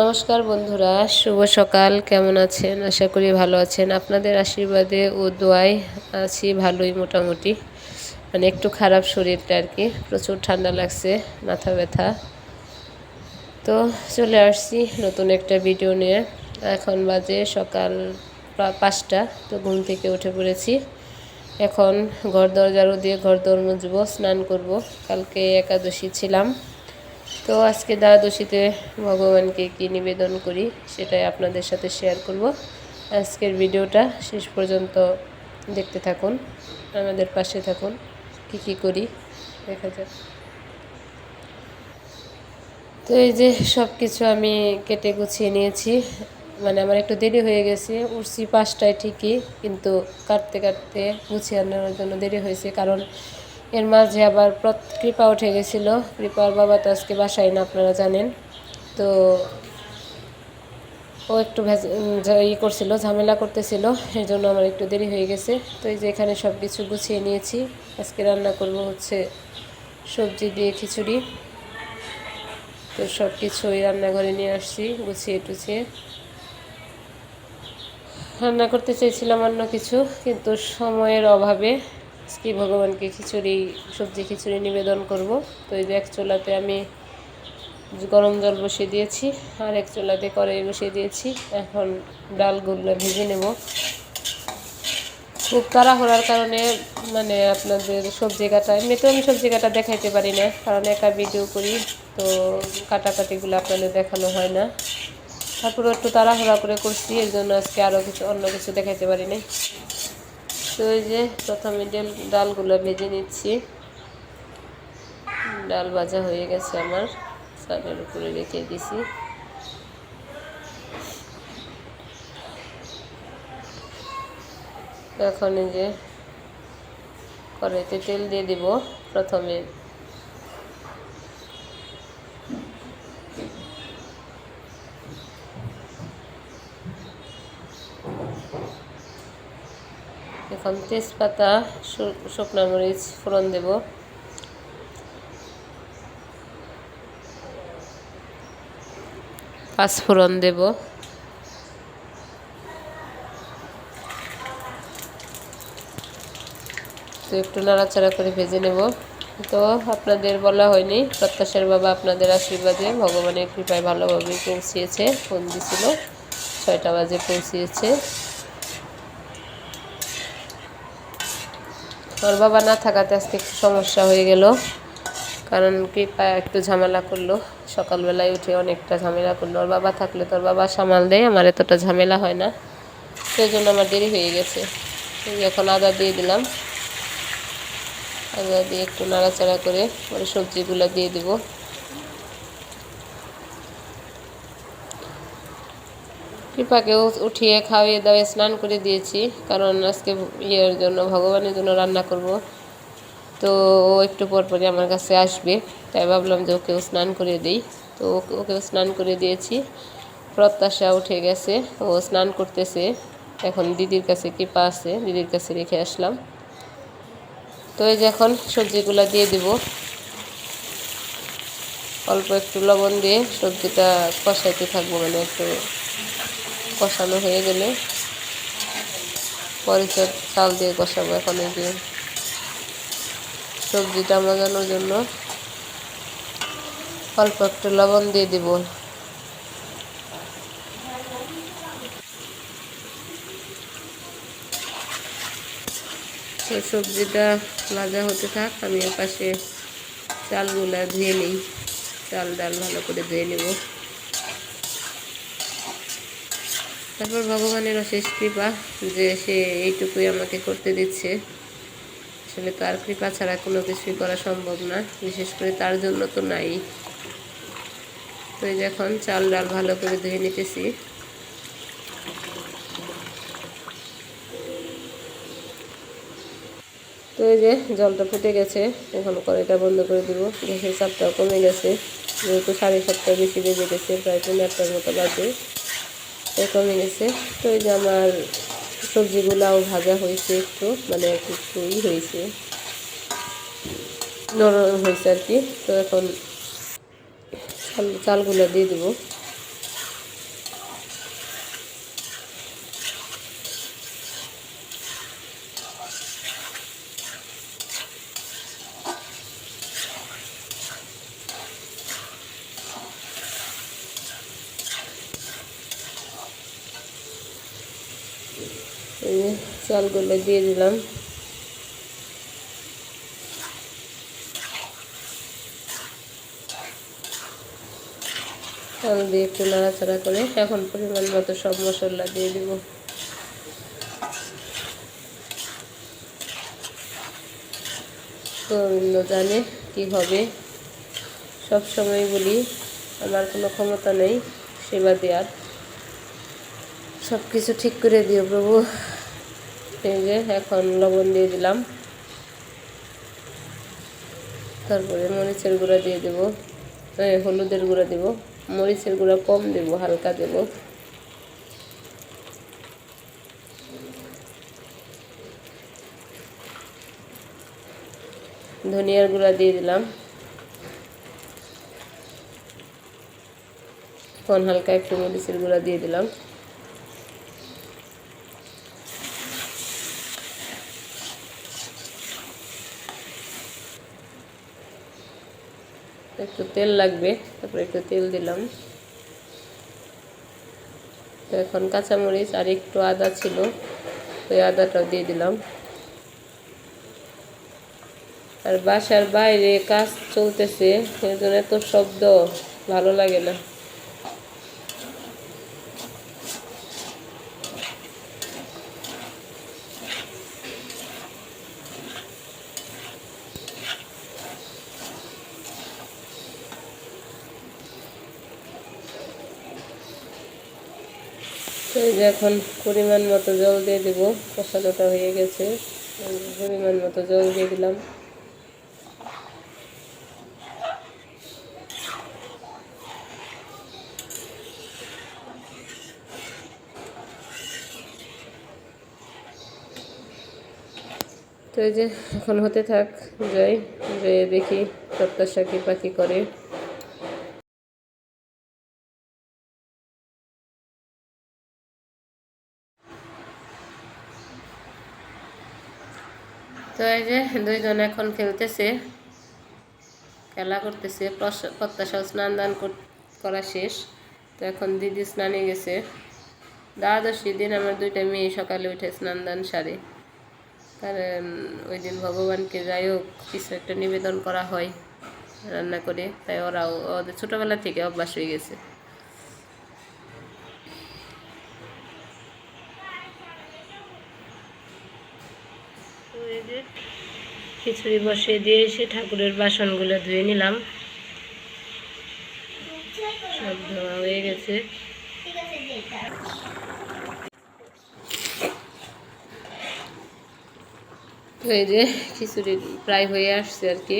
নমস্কার বন্ধুরা, শুভ সকাল, কেমন আছেন? আশা করি ভালো আছেন। আপনাদের আশীর্বাদে ও দোয়ায় আছি ভালোই মোটামুটি। মানে একটু খারাপ শরীরটা আর কি, প্রচুর ঠান্ডা লাগছে, মাথা ব্যথা। তো চলে আসছি নতুন একটা ভিডিও নিয়ে। এখন বাজে সকাল পাঁচটা, তো ঘুম থেকে উঠে পড়েছি। এখন ঘর দরজারও দিয়ে ঘর দর মুজবো স্নান করব। কালকে একাদশী ছিলাম। তো আজকে দ্বাদশীতে ভগবানকে কি নিবেদন করি সেটাই আপনাদের সাথে শেয়ার করব। আজকের ভিডিওটা শেষ পর্যন্ত দেখতে থাকুন, আমাদের পাশে থাকুন, কি কি করি দেখা যাক। তো এই যে সব কিছু আমি কেটে গুছিয়ে নিয়েছি মানে আমার একটু দেরি হয়ে গেছে, উঠছি পাঁচটায় ঠিকই, কিন্তু কাটতে কাটতে গুছিয়ে আনার জন্য দেরি হয়েছে, কারণ এর মাঝে আবার কৃপা উঠে গেছিল। কৃপার বাবা তো আজকে বাসায় না, আপনারা জানেন। তো ও একটু ই করছিল, ঝামেলা করতেছিল এর জন্য আমার একটু দেরি হয়ে গেছে। তো এই যে এখানে সব কিছু গুছিয়ে নিয়েছি। আজকে রান্না করব হচ্ছে সবজি দিয়ে খিচুড়ি। তো সব কিছুই রান্নাঘরে নিয়ে আসছি, গুছিয়ে টুছিয়ে। রান্না করতে চেয়েছিলাম অন্য কিছু, কিন্তু সময়ের অভাবে আজকে ভগবানকে খিচুড়ি, সবজি খিচুড়ি নিবেদন করব। তো এই যে এক চোলাতে আমি গরম জল বসিয়ে দিয়েছি, আর এক চোলাতে কড়াই বসিয়ে দিয়েছি। এখন ডালগুলো ভেজে নেব। খুব তাড়াহুড়ার কারণে মানে আপনাদের সবজি কাটা, এমনিতেও আমি সবজি কাটা দেখাইতে পারি না, কারণ একা ভিডিও করি, তো কাটাকাটিগুলো আপনাদের দেখানো হয় না। তারপরে একটু তাড়াহুড়া করে করছি, এর জন্য আজকে আরও কিছু, অন্য কিছু দেখাইতে পারি না এই যে প্রথমে ডাল, ডালগুলো ভেজে নিচ্ছি। ডাল ভাজা হয়ে গেছে আমার চালের উপরে রেখে দিছি। এখন যে কড়াইতে তেল দিয়ে দিব, প্রথমে এখন তেজপাতা শুকনা মরিচ ফোড়ন দেব। পাঁচফোড়ন দেব। তো একটু নাড়াচাড়া করে ভেজে নেব। তো আপনাদের বলা হয়নি, প্রত্যাশার বাবা আপনাদের আশীর্বাদে ভগবানের কৃপায় ভালোভাবে পৌঁছিয়েছে। ফোন দিছিল, ছয়টা বাজে পৌঁছিয়েছে। ওর বাবা না থাকাতে আজকে একটু সমস্যা হয়ে গেল। কারণ কি একটু ঝামেলা করল। সকালবেলায় উঠে অনেকটা ঝামেলা করল। ওর বাবা থাকলে তোর বাবা সামাল দেয়, আমার এতটা ঝামেলা হয় না। সেই জন্য আমার দেরি হয়ে গেছে। এখন আদা দিয়ে দিলাম। আদা দিয়ে একটু নাড়াচাড়া করে পরে সবজিগুলো দিয়ে দিব। কৃপাকেও উঠিয়ে খাওয়িয়ে দাওয়িয়ে স্নান করে দিয়েছি, কারণ আজকে ইয়ের জন্য, ভগবানের জন্য রান্না করব। তো ও একটু পর পরই আমার কাছে আসবে, তাই ভাবলাম যে ওকেও স্নান করে দিই। তো ওকেও স্নান করে দিয়েছি, প্রত্যাশা উঠে গেছে, ও স্নান করতেছে। এখন দিদির কাছে কৃপা আছে, দিদির কাছে রেখে আসলাম। তো এই যে এখন সবজিগুলো দিয়ে দিব। অল্প একটু লবণ দিয়ে সবজিটা কষাইতে থাকব মানে একটু কষানো হয়ে গেলে পরে চাল দিয়ে কষাবো এখন এই যে সবজিটা মাজানোর জন্য। অল্প একটু লবণ দিয়ে দিব। সবজিটা ভাজা হতে থাক, আমি পাশে চালগুলা ধুয়ে নিই। চাল ডাল ভালো করে ধুয়ে নেব। তারপর ভগবানের অশেষ কৃপা যে সে এইটুকুই আমাকে করতে দিচ্ছে। আসলে তার কৃপা ছাড়া কোনো কিছুই করা সম্ভব না, বিশেষ করে তার জন্য তো নাই। তো এই যখন চাল ডাল ভালো করে ধুয়ে নিতেছি। তো এই যে জলটা ফুটে গেছে, এখন কড়াইটা বন্ধ করে দিব। গ্যাসের চাপটাও কমে গেছে, যেহেতু সাড়ে সাতটা বেশি বেজে গেছে, প্রায় পনেরো আটটার মতো বাজে। কমে গেছে তো এই যে আমার সবজিগুলাও ভাজা হয়েছে একটু মানে একটু ই হয়েছে। নরম হয়েছে আর কি। তো এখন চাল চালগুলো দিয়ে দেবো। এই চালগুলো দিয়ে দিলাম। চাল দিয়ে একটু নাড়াচাড়া করে এখন পরিমাণ মতো সব মশলা দিয়ে দিব। গোবিন্দ জানে কি হবে। সব সময় বলি, আমার কোনো ক্ষমতা নেই, সেবা দেওয়ার। সব কিছু ঠিক করে দিও প্রভু। যে এখন লবণ দিয়ে দিলাম। তারপরে মরিচের গুঁড়া দিয়ে দেব। হলুদের গুঁড়া দেব। মরিচের গুঁড়া কম দেব, হালকা দেব। ধনিয়ার গুঁড়া দিয়ে দিলাম। এখন হালকা একটু মরিচের গুঁড়া দিয়ে দিলাম। একটু তেল লাগবে, তারপরে একটু তেল দিলাম। তো এখন কাঁচামরিচ আর একটু আদা ছিল, ওই আদাটাও দিয়ে দিলাম। আর বাসার বাইরে কাজ চলতেছে সেই জন্য এত শব্দ, ভালো লাগে না। যে এখন পরিমাণ মতো জল দিয়ে দেব। কষানোটা হয়ে গেছে। পরিমাণ মতো জল দিয়ে দিলাম। তো এই যে এখন হতে থাক, যাই, যে দেখি প্রত্যাশা কি পাখি করে। তো এই যে দুইজন এখন খেলতেছে, খেলা করতেছে প্রত্যাশাও স্নান দান করা শেষ। তো এখন দিদি স্নানে গেছে। দ্বাদশী দিন আমার দুইটা মেয়ে সকালে উঠে স্নান দান সারে। কারণ ওই দিন ভগবানকে যাই হোক, কিছু একটা নিবেদন করা হয় রান্না করে। তাই ওরাও, ওদের ছোটোবেলা থেকে অভ্যাস হয়ে গেছে তো এই যে খিচুড়ি বসিয়ে দিয়ে এসে ঠাকুরের বাসনগুলো ধুয়ে নিলাম। সব ধোয়া হয়ে গেছে। হয়ে যে খিচুড়ি প্রায় হয়ে আসছে আর কি।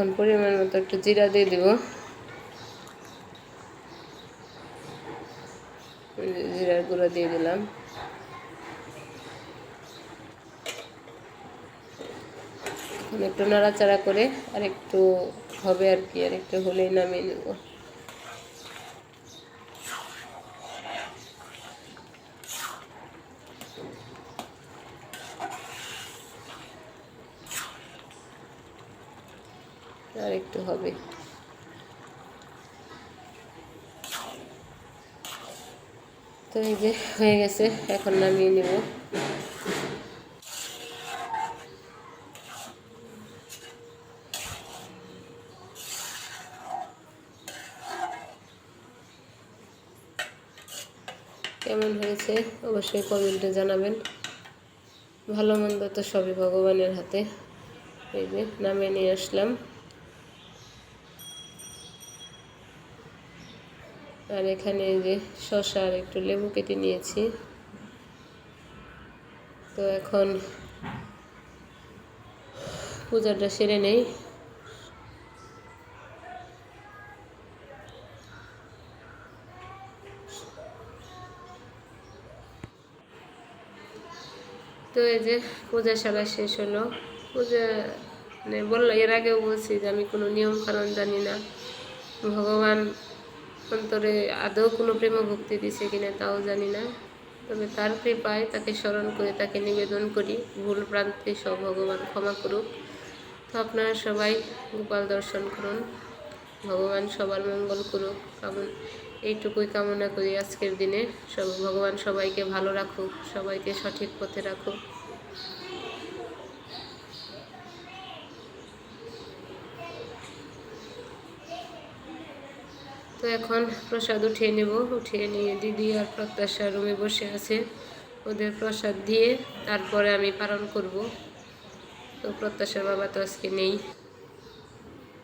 এখন পরিমাণ মতো একটু জিরা দিয়ে দেবো। জিরার গুঁড়ো দিয়ে দিলাম। একটু নাড়াচাড়া করে আর একটু হবে আর কি আর একটু হলেই নামিয়ে নেব। আর একটু হবে। তো এই যে হয়ে গেছে, এখন নামিয়ে নেব। কেমন হয়েছে অবশ্যই কমেন্টে জানাবেন। ভালো মন্দ তো সবই ভগবানের হাতে। এই যে নামিয়ে নিয়ে আসলাম। আর এখানে যে শসা আর একটু লেবু কেটে নিয়েছি। তো এখন পূজাটা সেরে নেই। তো এই যে পূজা সারা শেষ হলো। পূজা মানে বলল, এর আগেও বলছি যে আমি কোনো নিয়ম কারণ জানি না। ভগবান অন্তরে আদৌ কোনো প্রেম ভক্তি দিছে কিনা তাও জানি না। তবে তার কৃপায় তাকে স্মরণ করে, তাকে নিবেদন করি। ভুল প্রান্তে সব ভগবান ক্ষমা করুক। তো আপনারা সবাই গোপাল দর্শন করুন। ভগবান সবার মঙ্গল করুক। কামন, এইটুকুই কামনা করি আজকের দিনে। সব, ভগবান সবাইকে ভালো রাখুক, সবাইকে সঠিক পথে রাখুক তো এখন প্রসাদ উঠিয়ে নেব। উঠিয়ে নিয়ে দিদি আর প্রত্যাশা রুমে বসে আছে। ওদের প্রসাদ দিয়ে তারপরে আমি পালন করব। তো প্রত্যাশার বাবা তো আজকে নেই।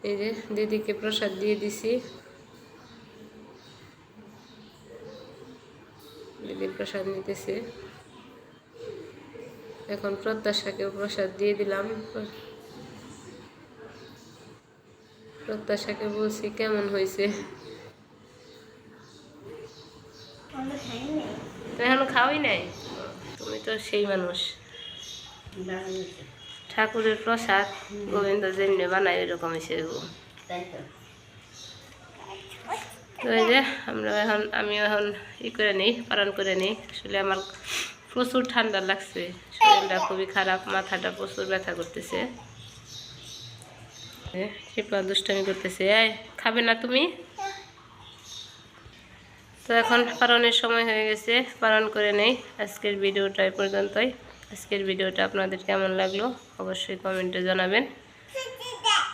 এই যে দিদিকে প্রসাদ দিয়ে দিছি। দিদি প্রসাদ নিতেছে। এখন প্রত্যাশাকেও প্রসাদ দিয়ে দিলাম। প্রত্যাশাকে বলছি, কেমন হয়েছে তো খাওয়াই নাই? তুমি তো সেই মানুষ। ঠাকুরের প্রসাদ গোবিন্দ যেমনি বানায় ওইরকম হিসেবে তো এই যে আমরা এখন আমি এখন ই করে নিই, পালন করে নিই। আসলে আমার প্রচুর ঠান্ডা লাগছে। শরীরটা খুবই খারাপ, মাথাটা প্রচুর ব্যথা করতেছে। শিপা দুষ্টামি করতেছে। এই, খাবে না তুমি? তো এখন পালনের সময় হয়ে গেছে, পালন করে নেই। আজকের ভিডিওটা এই পর্যন্তই। আজকের ভিডিওটা আপনাদের কেমন লাগল অবশ্যই কমেন্টে জানাবেন।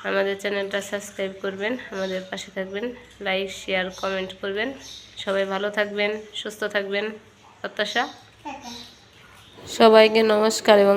আমাদের চ্যানেলটা সাবস্ক্রাইব করবেন, আমাদের পাশে থাকবেন, লাইক, শেয়ার, কমেন্ট করবেন। সবাই ভালো থাকবেন, সুস্থ থাকবেন। প্রত্যাশা? সবাইকে নমস্কার এবং